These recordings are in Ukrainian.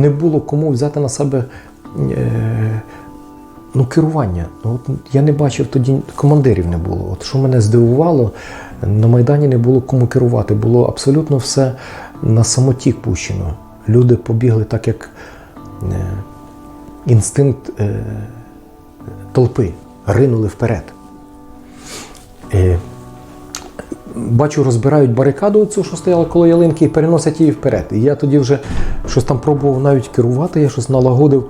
не було кому взяти на себе е, ну, керування. Ну, От я не бачив тоді командирів не було. От що мене здивувало, на Майдані не було кому керувати. Було абсолютно все на самотік пущено. Люди побігли так, як е, інстинкт е, толпи, ринули вперед. Бачу, розбирають барикаду, цю, що стояла коло ялинки, і переносять її вперед. І я тоді вже щось там пробував навіть керувати, я щось налагодив.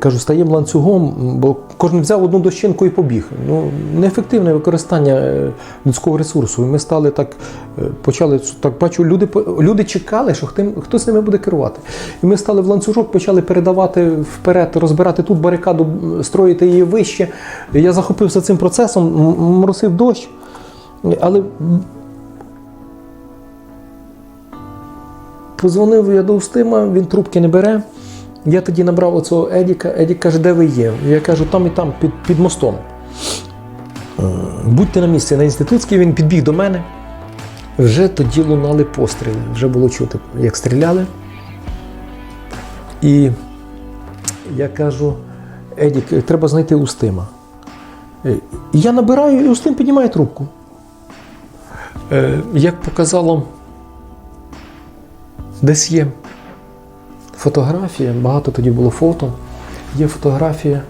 Кажу, стаємо ланцюгом, бо кожен взяв одну дощинку і побіг. Ну, неефективне використання е, людського ресурсу. І ми стали так, е, почали так бачу, люди, люди чекали, що хтим- хтось ними буде керувати. І ми стали в ланцюжок, почали передавати вперед, розбирати тут барикаду, строїти її вище. Я захопився цим процесом, моросив дощ. Але Позвонив я до Устима, він трубки не бере. Я тоді набрав оцього Едіка. Едік каже, де ви є? Я кажу, там і там, під, під мостом. Е, Будьте на місці на інститутській, він підбіг до мене. Вже тоді лунали постріли, вже було чути, як стріляли. І я кажу, Едік, треба знайти Устима. Е, я набираю, і Устим піднімає трубку. Е, Як показало Десь є фотографія, багато тоді було фото. Є фотографія,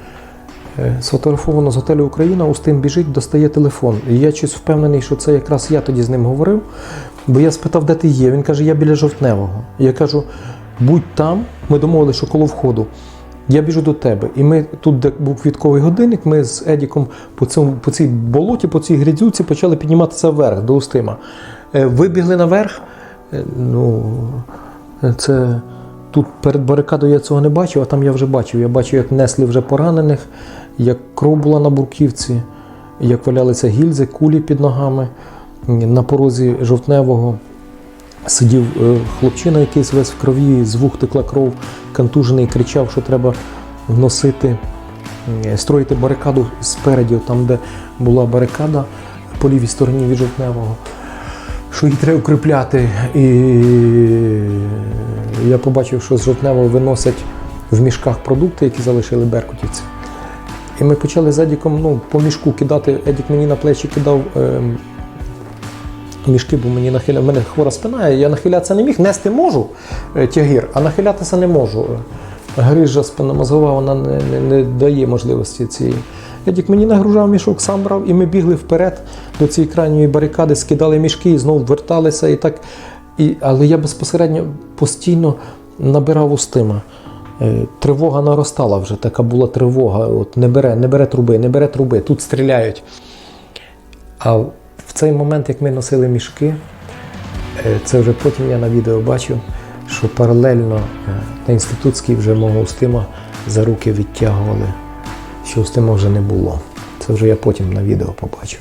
е, сфотографовано з готелю Україна, Устим біжить, достає телефон. І я щось впевнений, що це якраз я тоді з ним говорив, бо я спитав, де ти є. Він каже, я біля жовтневого. Я кажу, будь там, ми домовилися, що коло входу. Я біжу до тебе. І ми тут, де був квітковий годинник, ми з Едіком по, цьому, по цій болоті, по цій грязюці почали підніматися вверх до Устима. Е, Вибігли наверх. Е, Ну, це тут перед барикадою я цього не бачив, а там я вже бачив. Я бачив, як несли вже поранених, як кров була на бурківці, як валялися гільзи, кулі під ногами. На порозі жовтневого сидів е, хлопчина, якийсь весь в крові, з вух текла кров, контужений, кричав, що треба вносити, е, строїти барикаду спереді, там, де була барикада по лівій стороні від жовтневого що її треба укріпляти. І я побачив, що з жовтневого виносять в мішках продукти, які залишили беркутівці. І ми почали з Едіком ну, по мішку кидати. Едік мені на плечі кидав ем, мішки, бо мені нахиля... мене хвора спина, я нахилятися не міг, нести можу е, тягір, а нахилятися не можу. Грижа спинномозгова, вона не, не, не дає можливості цієї. Едік мені нагружав мішок, сам брав, і ми бігли вперед до цієї крайньої барикади, скидали мішки і знову верталися. І так. І, але я безпосередньо постійно набирав устима. Е, Тривога наростала вже, така була тривога. От не бере, не бере труби, не бере труби, тут стріляють. А в цей момент, як ми носили мішки, е, це вже потім я на відео бачив, що паралельно е, на інститутській вже мого Устима за руки відтягували, що Устима вже не було. Це вже я потім на відео побачив.